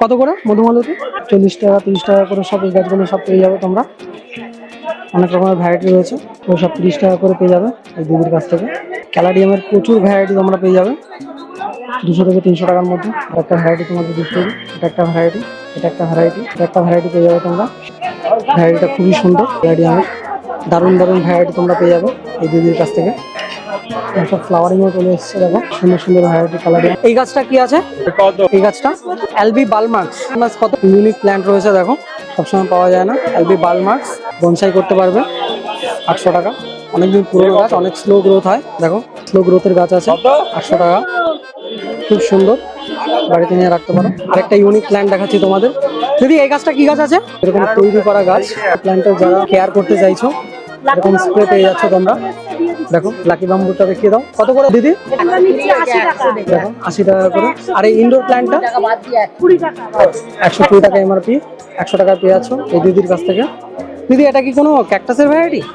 কত করে মধুমালতি? চল্লিশ টাকা, তিরিশ টাকা করে সব এই গাছগুলো সব পেয়ে যাবে তোমরা। অনেক রকমের ভ্যারাইটি রয়েছে, ওই সব তিরিশ টাকা করে পেয়ে যাবে এই দিদির কাছ থেকে। ক্যালাডিয়ামের প্রচুর ভ্যারাইটি তোমরা পেয়ে যাবে, দুশো থেকে তিনশো টাকার মধ্যে। একটা ভ্যারাইটি তোমাদের দিতে হবে, এটা একটা ভ্যারাইটি এটা একটা ভ্যারাইটি এটা একটা ভ্যারাইটি পেয়ে যাবে তোমরা। ভ্যারাইটিটা খুবই সুন্দর, ক্যালাডিয়ামের। দারুণ দারুণ ভ্যারাইটি তোমরা পেয়ে যাবে এই দিদির কাছ থেকে। সব ফ্লাওয়ারিংও চলে এসছে, দেখো, সুন্দর সুন্দর এই গাছটা কি আছে? এই গাছটা? কত? ইউনিক রয়েছে, দেখো, সবসময় পাওয়া যায় না। বনসাই করতে পারবে, আটশো টাকা। গাছ, অনেক স্লো গ্রোথ হয়। দেখো স্লো গাছ আছে, আটশো টাকা। খুব সুন্দর, বাড়িতে নিয়ে রাখতে পারো। আরেকটা ইউনিক প্ল্যান্ট দেখাচ্ছি তোমাদের। দিদি, এই গাছটা কি গাছ আছে? এরকম তৈরি করা গাছ। প্ল্যান্টের যারা কেয়ার করতে চাইছো, এরকম স্প্রে পেয়ে যাচ্ছ তোমরা। দেখো লাকি বাম্বুটা দেখিয়ে দাও। কত করে দিদি? দেখো, আশি টাকা করে। আর এই ইনডোর প্ল্যান্টটা একশো কুড়ি টাকা এমআরপি একশো টাকা পেয়ে আছো এই দিদির কাছ থেকে। দিদি, এটা কি কোনো ক্যাকটাসের ভ্যারাইটি